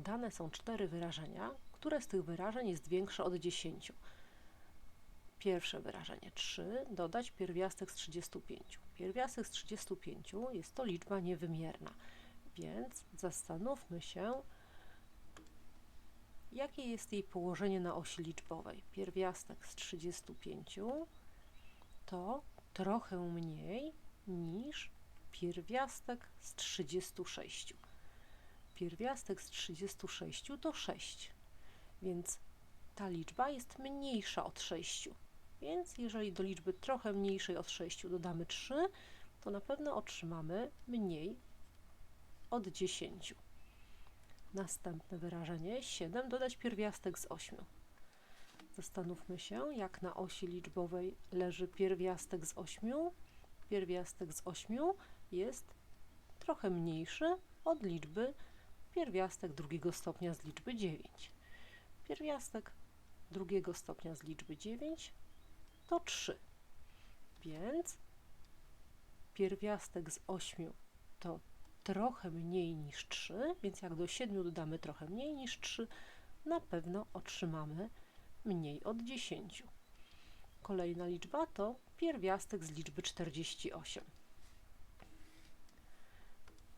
Dane są cztery wyrażenia, które z tych wyrażeń jest większe od 10. Pierwsze wyrażenie 3 dodać pierwiastek z 35. Pierwiastek z 35 jest to liczba niewymierna, więc zastanówmy się, jakie jest jej położenie na osi liczbowej. Pierwiastek z 35 to trochę mniej niż pierwiastek z 36. Pierwiastek z 36 to 6, więc ta liczba jest mniejsza od 6. Więc jeżeli do liczby trochę mniejszej od 6 dodamy 3, to na pewno otrzymamy mniej od 10. Następne wyrażenie 7 dodać pierwiastek z 8. Zastanówmy się, jak na osi liczbowej leży pierwiastek z 8. Pierwiastek z 8 jest trochę mniejszy od liczby pierwiastek drugiego stopnia z liczby 9. Pierwiastek drugiego stopnia z liczby 9 to 3. Więc pierwiastek z 8 to trochę mniej niż 3, więc jak do 7 dodamy trochę mniej niż 3, na pewno otrzymamy mniej od 10. Kolejna liczba to pierwiastek z liczby 48.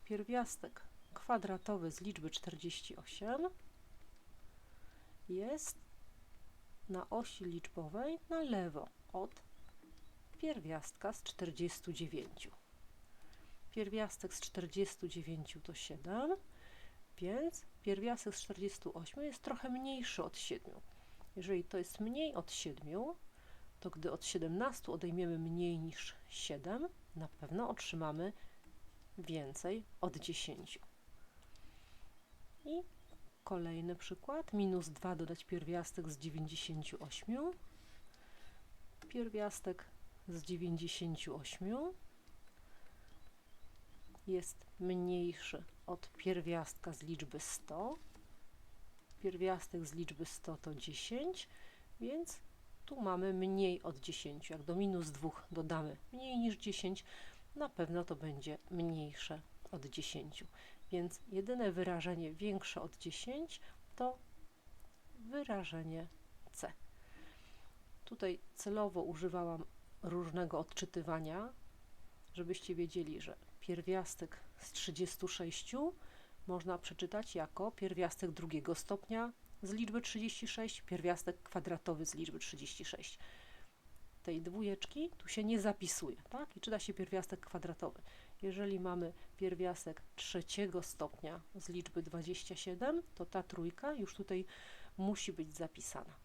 Pierwiastek kwadratowy z liczby 48 jest na osi liczbowej na lewo od pierwiastka z 49. Pierwiastek z 49 to 7, więc pierwiastek z 48 jest trochę mniejszy od 7. Jeżeli to jest mniej od 7, to gdy od 17 odejmiemy mniej niż 7, na pewno otrzymamy więcej od 10. I kolejny przykład. Minus 2 dodać pierwiastek z 98. Pierwiastek z 98 jest mniejszy od pierwiastka z liczby 100. Pierwiastek z liczby 100 to 10, więc tu mamy mniej od 10. Jak do minus 2 dodamy mniej niż 10, na pewno to będzie mniejsze od 10. Więc jedyne wyrażenie większe od 10 to wyrażenie C. Tutaj celowo używałam różnego odczytywania, żebyście wiedzieli, że pierwiastek z 36 można przeczytać jako pierwiastek drugiego stopnia z liczby 36, pierwiastek kwadratowy z liczby 36. Tej dwójeczki tu się nie zapisuje, tak? I czyta się pierwiastek kwadratowy. Jeżeli mamy pierwiastek trzeciego stopnia z liczby 27, to ta trójka już tutaj musi być zapisana.